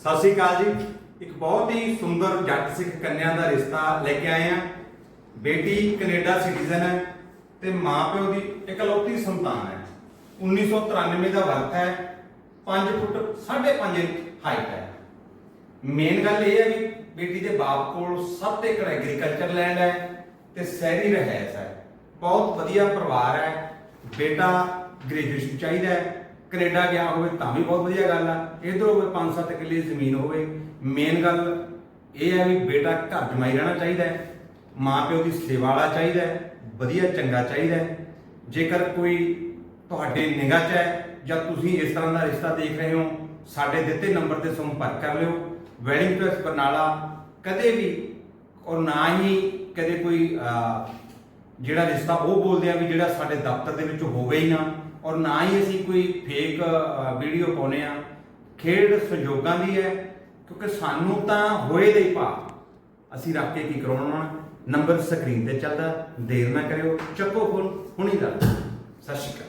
ਸਤਿ ਸ੍ਰੀ ਅਕਾਲ ਜੀ। ਇੱਕ ਬਹੁਤ ਹੀ ਸੁੰਦਰ ਜੱਟ ਸਿੱਖ ਕੰਨਿਆ ਦਾ ਰਿਸ਼ਤਾ ਲੈ ਕੇ ਆਏ ਆ ਬੇਟੀ ਕੈਨੇਡਾ ਸਿਟੀਜ਼ਨ ਹੈ ਤੇ ਮਾਪਿਓ ਦੀ ਇਕਲੌਤੀ ਸੰਤਾਨ ਹੈ। 1993 ਦਾ ਵਰਤ ਹੈ। 5 ਫੁੱਟ 5.5 ਇੰਚ ਹਾਈਟ ਹੈ। ਮੇਨ ਗੱਲ ਇਹ ਹੈ ਕਿ ਬੇਟੀ ਦੇ ਬਾਪ ਕੋਲ 7 ਏਕੜ ਐਗਰੀਕਲਚਰ ਲੈਂਡ ਹੈ ਤੇ ਸਹਿਰੀ ਰਹਿਸ ਹੈ। ਬਹੁਤ ਵਧੀਆ ਪਰਿਵਾਰ ਹੈ। ਬੇਟਾ ਗ੍ਰੈਜੂਏਸ਼ਨ ਚਾਹੀਦਾ ਹੈ। ਕੈਨੇਡਾ ਗਿਆ ਹੋਵੇ ਤਾਂ ਵੀ ਬਹੁਤ ਵਧੀਆ ਗੱਲ ਆ। ਇਧਰ ਹੋਵੇ 5-7 ਕਿੱਲੇ ਜ਼ਮੀਨ ਹੋਵੇ ਮੇਨ ਗੱਲ ਇਹ ਹੈ ਵੀ ਬੇਟਾ ਘਰ ਜਮਾਈ ਰਹਿਣਾ ਚਾਹੀਦਾ ਹੈ ਮਾਂ ਪਿਓ ਦੀ ਸੇਵਾ ਵਾਲਾ ਚਾਹੀਦਾ ਹੈ, ਵਧੀਆ ਚੰਗਾ ਚਾਹੀਦਾ ਹੈ। ਜੇਕਰ ਕੋਈ ਤੁਹਾਡੇ ਨਿਗਾਹ 'ਚ ਹੈ ਜਾਂ ਤੁਸੀਂ ਇਸ ਤਰ੍ਹਾਂ ਦਾ ਰਿਸ਼ਤਾ ਦੇਖ ਰਹੇ ਹੋ, ਸਾਡੇ ਦਿੱਤੇ ਨੰਬਰ ਤੇ ਸੰਪਰਕ ਕਰ ਲਿਓ। ਵੈਡਿੰਗ ਪ੍ਰੈਸ ਬਰਨਾਲਾ ਕਦੇ ਵੀ ਔਰ ਨਾ ਹੀ ਕਦੇ ਕੋਈ ਜਿਹੜਾ ਰਿਸ਼ਤਾ ਉਹ ਬੋਲਦੇ ਆ ਵੀ ਜਿਹੜਾ ਸਾਡੇ ਦਫ਼ਤਰ ਦੇ ਵਿੱਚ ਹੋਵੇ ਹੀ ਨਾ, ਔਰ ਨਾ ਹੀ ਅਸੀਂ ਕੋਈ ਫੇਕ ਵੀਡੀਓ ਪਾਉਨੇ ਆ। ਖੇਡ ਸੰਜੋਗਾਂ ਦੀ ਹੈ, ਕਿਉਂਕਿ ਸਾਨੂੰ ਤਾਂ ਹੋਏ ਦੇ ਹੀ ਭਾ ਅਸੀਂ ਰੱਖ ਕੇ ਕੀ ਕਰਾਉਣਾ ਨੰਬਰ ਸਕਰੀਨ ਤੇ ਚੱਲਦਾ ਦੇਰ ਨਾ ਕਰਿਓ, ਚੱਕੋ ਫੋਨ ਹੁਣੀ ਦਾ ਸਤਿ ਸ਼੍ਰੀ ਅਕਾਲ।